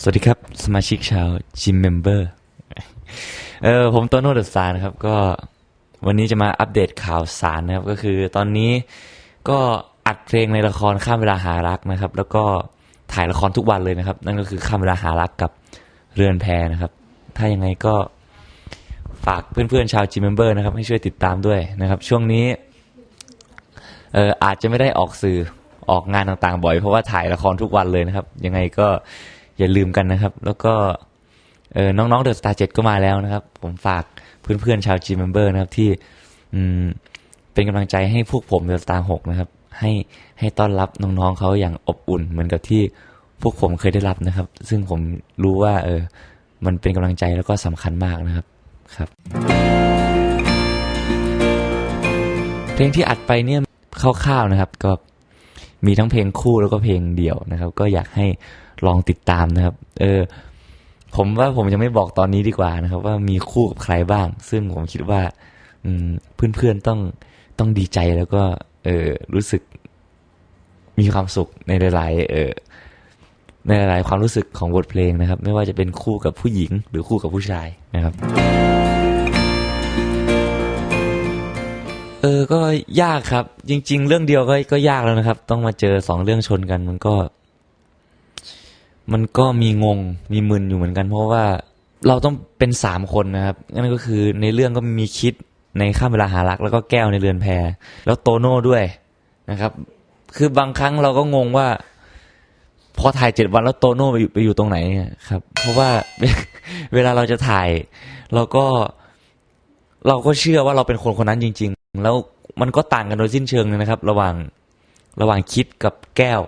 สวัสดีครับ สมาชิกชาวจิมเมมเบอร์เออผมโตโน่เดอะสารนะครับ ก็วันนี้จะมาอัปเดตข่าวสารนะครับ ก็คือตอนนี้ก็อัดเพลงในละครข้ามเวลาหารักนะครับ แล้วก็ถ่ายละครทุกวันเลยนะครับ นั่นก็คือข้ามเวลาหารักกับเรือนแพนะครับ ถ้ายังไงก็ฝากเพื่อนๆชาวจิมเมมเบอร์นะครับ ให้ช่วยติดตามด้วยนะครับ ช่วงนี้เอออาจจะไม่ได้ออกสื่อออกงานต่างๆ บ่อย เพราะว่าถ่ายละครทุกวันเลยนะครับ ยังไงก็ อย่าลืมกันนะครับ แล้วก็เออน้องๆเดอะสตาร์เจ็ก็มาแล้วนะครับ ผมฝากเพื่อนๆชาว G Member นะครับที่อืมเป็นกำลังใจให้พวกผมเดอะสตาร์หกนะครับ ให้ให้ต้อนรับน้องๆเขาอย่างอบอุ่น เหมือนกับที่พวกผมเคยได้รับนะครับ ซึ่งผมรู้ว่า เออ มันเป็นกำลังใจแล้วก็สำคัญมากนะครับครับเพลงที่อัดไปเนี่ยคร่าวๆนะครับ ก็มีทั้งเพลงคู่แล้วก็เพลงเดี่ยวนะครับ ก็อยากให้ ลองติดตามนะครับ เออ ผมว่าผมจะไม่บอกตอนนี้ดีกว่านะครับ ว่ามีคู่กับใครบ้าง ซึ่งผมคิดว่า อืมเพื่อนๆต้องต้องดีใจแล้วก็ เออรู้สึกมีความสุขในหลายๆเออในหลายๆความรู้สึกของบทเพลงนะครับ ไม่ว่าจะเป็นคู่กับผู้หญิงหรือคู่กับผู้ชายนะครับ เออก็ยากครับ จริง ๆ เรื่องเดียวก็ก็ยากแล้วนะครับ ต้องมาเจอสองเรื่องชนกันมันก็ มันก็มีงงมีมึนอยู่เหมือนกัน เพราะว่าเราต้องเป็นสามคนนะครับนั่นก็คือในเรื่องก็มีคิดในข้ามเวลาหารัก แล้วก็แก้วในเรือนแพรแล้วโตโน่ด้วยนะครับ คือบางครั้งเราก็งงว่า พอถ่ายเจ็ดวันแล้วโตโน่ไปอยู่ไปอยู่ตรงไหนครับ เพราะว่าเวลาเราจะถ่าย เราก็เราก็เชื่อว่าเราเป็นคนคนนั้นจริง ๆ แล้วมันก็ต่างกันโดยสิ้นเชิงเลยนะครับ ระหว่างระหว่างคิดกับแก้ว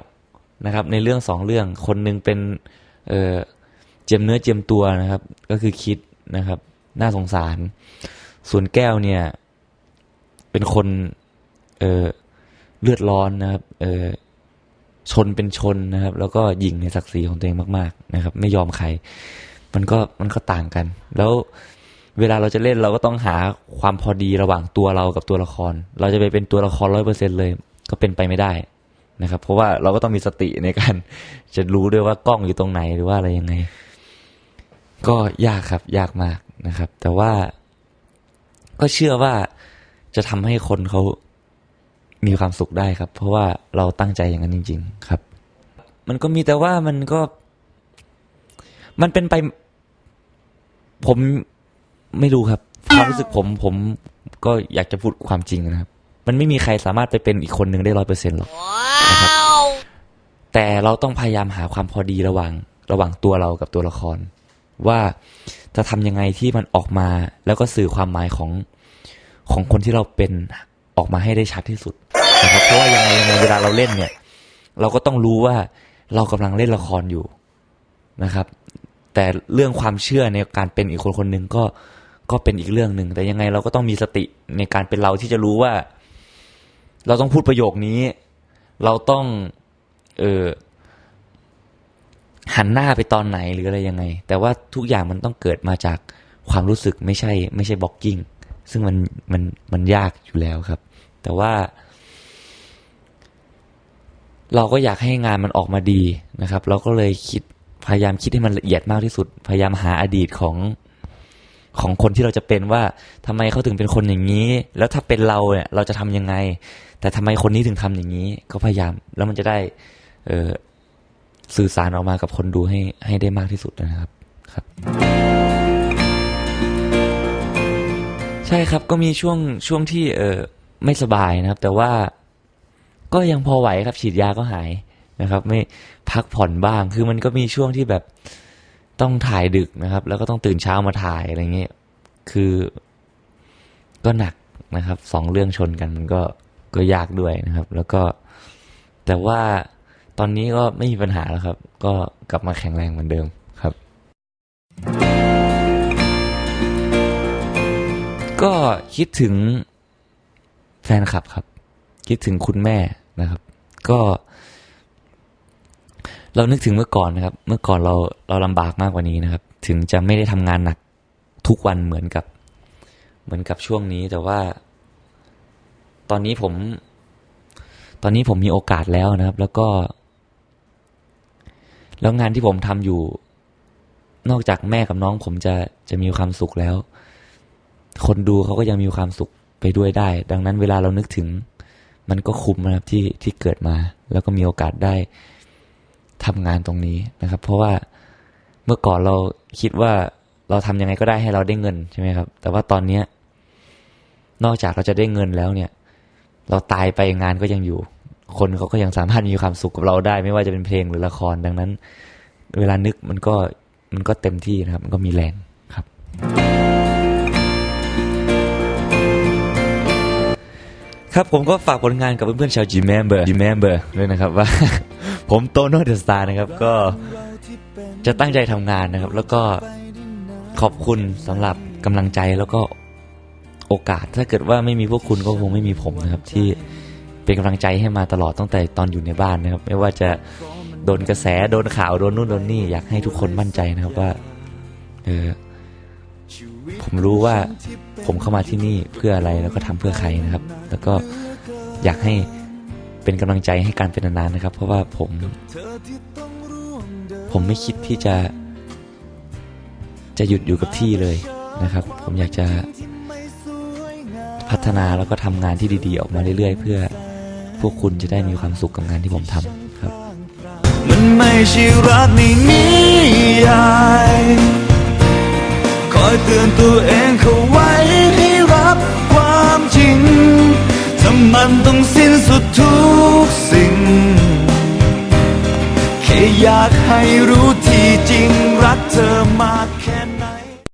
นะครับ ในเรื่องสองเรื่องคนหนึ่งเป็นเออเจียมเนื้อเจียมตัวนะครับ ก็คือคิดนะครับ น่าสงสาร ส่วนแก้วเนี่ย เป็นคนเออเลือดร้อนนะครับเออชนเป็นชนนะครับ แล้วก็ยิงในศักดิ์ศรีของตัวเองมากๆนะครับ ไม่ยอมใคร มันก็มันก็ต่างกัน แล้วเวลาเราจะเล่นเราก็ต้องหาความพอดีระหว่างตัวเรากับตัวละคร เราจะไปเป็นตัวละครร้อยเปอร์เซ็นเลย ก็เป็นไปไม่ได้ นะครับ เพราะว่าเราก็ต้องมีสติในการจะรู้ด้วยว่ากล้องอยู่ตรงไหนหรือว่าอะไรยังไง ก็ยากครับ ยากมากนะครับ แต่ว่าก็เชื่อว่าจะทำให้คนเขามีความสุขได้ครับ เพราะว่าเราตั้งใจอย่างนั้นจริง ๆ ครับ มันก็มีแต่ว่ามันก็ มันเป็นไป ผมไม่รู้ครับ ความรู้สึกผม ผมก็อยากจะพูดความจริงนะครับ มันไม่มีใครสามารถไปเป็นอีกคนหนึ่งได้ร้อยเปอร์เซ็นต์หรอก นะครับแต่เราต้องพยายามหาความพอดีระหว่างระหว่างตัวเรากับตัวละคร ว่าจะทำยังไงที่มันออกมาแล้วก็สื่อความหมายของของคนที่เราเป็นออกมาให้ได้ชัดที่สุดนะครับเพราะว่ายังไงยังไงเวลาเราเล่นเนี่ย เราก็ต้องรู้ว่าเรากำลังเล่นละครอยู่นะครับ แต่เรื่องความเชื่อในการเป็นอีกคนคนหนึ่งก็ก็เป็นอีกเรื่องหนึ่งแต่ยังไงเราก็ต้องมีสติในการเป็นเราที่จะรู้ว่า เราต้องพูดประโยคนี้ เราต้อง เออหันหน้าไปตอนไหนหรืออะไรยังไง แต่ว่าทุกอย่างมันต้องเกิดมาจากความรู้สึกไม่ใช่ ไม่ใช่บล็อกกิ้ง ซึ่งมันมันมันยากอยู่แล้วครับ แต่ว่า เราก็อยากให้งานมันออกมาดีนะครับ เราก็เลยคิดพยายามคิดให้มันละเอียดมากที่สุด พยายามหาอดีตของ ของคนที่เราจะเป็นว่าทำไมเขาถึงเป็นคนอย่างนี้ แล้วถ้าเป็นเราเนี่ยเราจะทำยังไง แต่ทำไมคนนี้ถึงทำอย่างนี้ ก็พยายามแล้วมันจะได้ เออสื่อสารออกมากับคนดูให้ให้ได้มากที่สุดนะครับครับ ใช่ครับก็มีช่วงช่วงที่เออไม่สบายนะครับ แต่ว่าก็ยังพอไหวครับฉีดยาก็หายนะครับ ไม่พักผ่อนบ้างคือมันก็มีช่วงที่แบบ ต้องถ่ายดึกนะครับ แล้วก็ต้องตื่นเช้ามาถ่ายอะไรเงี้ยคือก็หนักนะครับสองเรื่องชนกันมันก็ก็ยากด้วยนะครับ แล้วก็แต่ว่าตอนนี้ก็ไม่มีปัญหาแล้วครับ ก็กลับมาแข็งแรงเหมือนเดิมครับ ก็คิดถึงแฟนคลับครับ คิดถึงคุณแม่นะครับ ก็ เรานึกถึงเมื่อก่อนนะครับ เมื่อก่อนเราเราลำบากมากกว่านี้นะครับ ถึงจะไม่ได้ทำงานหนักทุกวันเหมือนกับ เหมือนกับช่วงนี้ แต่ว่า ตอนนี้ผม ตอนนี้ผมมีโอกาสแล้วนะครับ แล้วก็ แล้วงานที่ผมทำอยู่ นอกจากแม่กับน้อง ผมจะจะมีความสุขแล้ว คนดูเขาก็ยังมีความสุขไปด้วยได้ ดังนั้นเวลาเรานึกถึง มันก็คุ้มนะครับที่ที่เกิดมา แล้วก็มีโอกาสได้ ทำงานตรงนี้นะครับ เพราะว่าเมื่อก่อนเราคิดว่าเราทำยังไงก็ได้ให้เราได้เงินใช่ไหมครับ แต่ว่าตอนเนี้ยนอกจากเราจะได้เงินแล้วเนี่ย เราตายไปงานก็ยังอยู่ คนเขาก็ยังสามารถมีความสุขกับเราได้ ไม่ว่าจะเป็นเพลงหรือละครดังนั้น เวลานึกมันก็มันก็เต็มที่นะครับ มันก็มีแรงครับ ครับผมก็ฝากผลงานกับเพื่อนๆชาว G Member G Member ด้วยนะครับว่า ผมโตโน่เดอะสตาร์นะครับ ก็จะตั้งใจทำงานนะครับ แล้วก็ขอบคุณสำหรับกำลังใจแล้วก็โอกาส ถ้าเกิดว่าไม่มีพวกคุณก็คงไม่มีผมนะครับ ที่เป็นกำลังใจให้มาตลอดตั้งแต่ตอนอยู่ในบ้านนะครับ ไม่ว่าจะโดนกระแสโดนข่าวโดนนู่นโดนนี่อยากให้ทุกคนมั่นใจนะครับว่าเออผมรู้ว่าผมเข้ามาที่นี่เพื่ออะไรแล้วก็ทำเพื่อใครนะครับ แล้วก็อยากให้ เป็นกำลังใจให้การเป็นนานๆนะครับ เพราะว่าผม ผมไม่คิดที่จะ จะหยุดอยู่กับที่เลยนะครับ ผมอยากจะพัฒนาแล้วก็ทำงานที่ดีๆ ออกมาเรื่อยๆ เพื่อพวกคุณจะได้มีความสุขกับงานที่ผมทำครับ มันไม่ใช่รักในนิยายคอยเตือนตัวเองเข้าไว้ให้รับความจริงถ้ามันต้องสิ้นสุดทุกากให้รู้ที่จริงรักเธอมาก